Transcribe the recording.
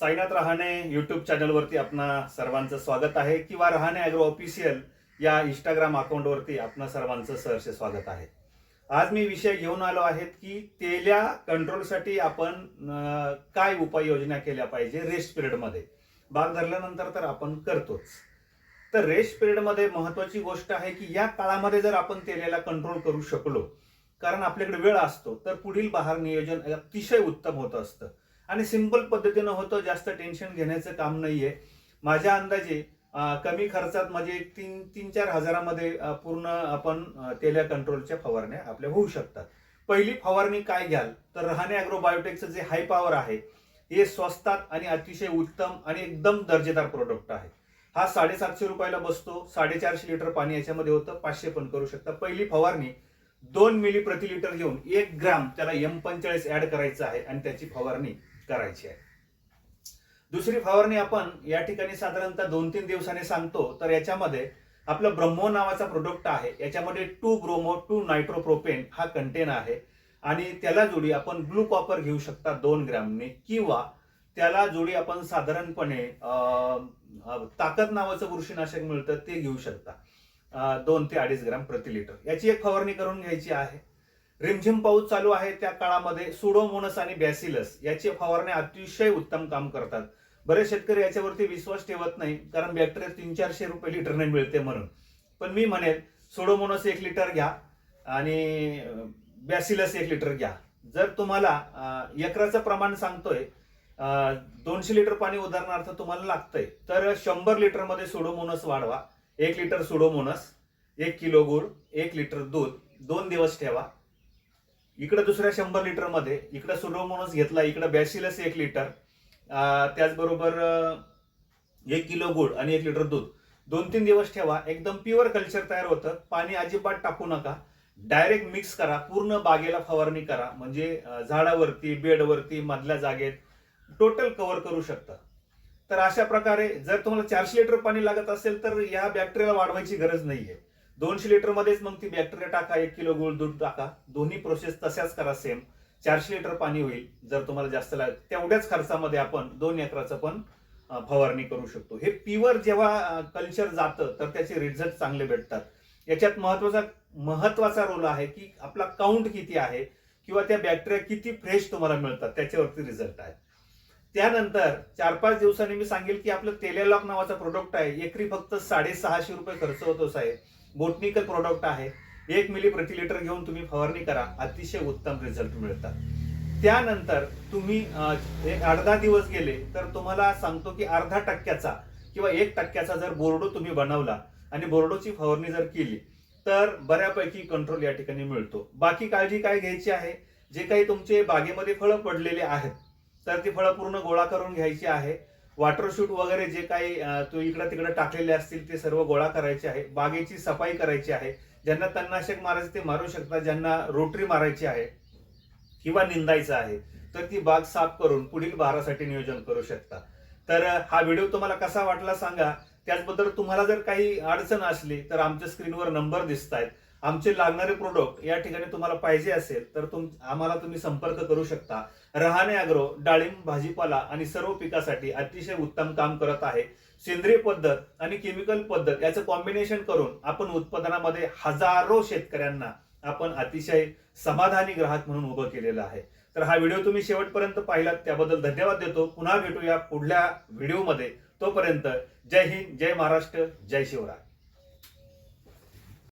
Sainath Rahane YouTube चॅनलवरती आपणा सर्वांचं स्वागत आहे किंवा रहाणे ॲग्रो ऑफिशियल या इंस्टाग्राम अकाउंटवरती आपणा सर्वांचं सहर्ष स्वागत आहे. आज मी विषय घेऊन आलो आहेत की तेल्या कंट्रोलसाठी आपण काय उपाययोजना केल्या पाहिजे रेस्ट पिरियडमध्ये बाग धरल्यानंतर तर आपण करतोच. तर रेस्ट पिरियडमध्ये महत्वाची गोष्ट आहे की या काळामध्ये जर आपण तेल्याला कंट्रोल करू शकलो कारण आपल्याकडे वेळ असतो तर पुढील बहार नियोजन अतिशय उत्तम होत असतं. आणि सिंपल पद्धतीनं होतं जास्त टेन्शन घेण्याचं काम नाहीये. माझ्या अंदाजे कमी खर्चात म्हणजे तीन तीन चार हजारामध्ये पूर्ण आपण तेल्या कंट्रोलच्या फवारण्या आपल्या होऊ शकतात. पहिली फवारणी काय घ्याल? तर रहाणे अॅग्रोबायोटेकचं जे हाय पॉवर आहे हे स्वस्तात आणि अतिशय उत्तम आणि एकदम दर्जेदार प्रोडक्ट आहे. हा साडेसातशे रुपयाला बसतो साडेचारशे लिटर पाणी याच्यामध्ये होतं पाचशे पण करू शकता. पहिली फवारणी दोन मिली प्रति लिटर घेऊन एक ग्राम त्याला एम पंचेचाळीस ऍड करायचं आहे आणि त्याची फवारणी करायची आहे. दुसरी फवारणी आपण या ठिकाणी साधारणतः दोन तीन दिवसांनी सांगतो. तर याच्यामध्ये आपलं ब्रह्मो नावाचा प्रोडक्ट आहे. याच्यामध्ये टू ब्रोमो टू नायट्रोप्रोपेन हा कंटेन आहे. आणि त्याला जोडी आपण ब्लू कॉपर घेऊ शकता दोन ग्रॅमने. किंवा त्याला जोडी आपण साधारणपणे ताकद नावाचं बुरशीनाशक मिळतं ते घेऊ शकता. दोन ते अडीच ग्रॅम प्रति लिटर. याची एक फवारणी करून घ्यायची आहे. रिमझिम पाऊस चालू आहे त्या काळामध्ये सुडोमोनस आणि बॅसिलस याची फवारणी अतिशय उत्तम काम करतात. बरेच शेतकरी याच्यावरती विश्वास ठेवत नाही कारण बॅक्टेरिया तीन चारशे रुपये लिटरने मिळते म्हणून. पण मी म्हणेल सोडोमोनस एक लिटर घ्या आणि बॅसिलस एक लिटर घ्या. जर तुम्हाला एकराचं प्रमाण सांगतोय दोनशे लिटर पाणी उदाहरणार्थ तुम्हाला लागतंय तर शंभर लिटरमध्ये सोडोमोनस वाढवा. एक लिटर सोडोमोनस एक किलो गुळ एक लिटर दूध दोन दिवस ठेवा. इकडे दुसऱ्या शंभर लिटरमध्ये इकडे सुरोमोनस घेतला इकडे बॅसिलस एक लिटर त्याचबरोबर एक किलो गुळ आणि एक लिटर दूध. दोन तीन दिवस ठेवा एकदम प्युअर कल्चर तयार होतं. पाणी अजिबात टाकू नका. डायरेक्ट मिक्स करा पूर्ण बागेला फवारणी करा. म्हणजे झाडावरती बेडवरती मधल्या जागेत टोटल कव्हर करू शकता. तर अशा प्रकारे जर तुम्हाला चारशे लिटर पाणी लागत असेल तर या बॅक्टेरियाला वाढवायची गरज नाहीये. दोनशे लिटर मध्येच मग ती बॅक्टेरिया टाका एक किलो गुळ दूध टाका. दोन्ही प्रोसेस तशाच करा सेम चारशे लिटर पाणी होईल जर तुम्हाला जास्त लागेल तेवढ्याच खर्चामध्ये आपण दोन एकराचं पण फवारणी करू शकतो. हे प्युअर जेव्हा कल्चर जातं तर त्याचे रिझल्ट चांगले भेटतात. याच्यात महत्त्वाचा महत्त्वाचा रोल आहे की आपला काउंट किती आहे किंवा त्या बॅक्टेरिया किती फ्रेश तुम्हाला मिळतात त्याच्यावरती रिझल्ट आहे. त्यानंतर चार पाच दिवसांनी मी सांगेल की आपलं तेलेलॉक नावाचा प्रोडक्ट आहे. एकरी फक्त साडेसहाशे रुपये खर्च होतो साहेब. बोटनिकल प्रोडक्ट आहे. एक मिली प्रति लिटर घेऊन तुम्ही फवारणी करा. अतिशय उत्तम रिझल्ट मिळतात. त्यानंतर तुम्ही एक अर्धा दिवस गेले तर तुम्हाला सांगतो की अर्धा टक्क्याचा किंवा एक टक्क्याचा जर बोर्डो तुम्ही बनवला आणि बोर्डोची फवारणी जर केली तर बऱ्यापैकी कंट्रोल या ठिकाणी मिळतो. बाकी काळजी काय घ्यायची आहे? जे काही तुमचे बागेमध्ये फळं पडलेले आहेत तर ती फळं पूर्ण गोळा करून घ्यायची आहे. वॉटरशूट वगैरे जे काही तो तू इकडं तिकडं टाकलेले असतील ते सर्व गोळा करायचे आहे. बागेची सफाई करायची आहे. ज्यांना तणनाशक मारायचं ते मारू शकतात ज्यांना रोटरी मारायची आहे किंवा निंदायचं आहे तर ती बाग साफ करून पुढील भारासाठी नियोजन करू शकता. तर हा व्हिडिओ तुम्हाला कसा वाटला सांगा. त्याचबद्दल तुम्हाला जर काही अडचण असली तर आमच्या स्क्रीनवर नंबर दिसत आहेत आमचे लागणारे प्रोडक्ट या ठिकाणी तुम्हाला पाहिजे असेल तर तुम आम्हाला तुम्ही संपर्क करू शकता. रहाणे अग्रो डाळिंब भाजीपाला आणि सर्व पिकासाठी अतिशय उत्तम काम करत आहे. सेंद्रिय पद्धत आणि केमिकल पद्धत याचं कॉम्बिनेशन करून आपण उत्पादनामध्ये हजारो शेतकऱ्यांना आपण अतिशय समाधानी ग्राहक म्हणून उभं केलेलं आहे. तर हा व्हिडिओ तुम्ही शेवटपर्यंत पाहिलात त्याबद्दल धन्यवाद देतो. पुन्हा भेटूया पुढल्या व्हिडिओमध्ये. तोपर्यंत जय हिंद जय महाराष्ट्र जय शिवराय.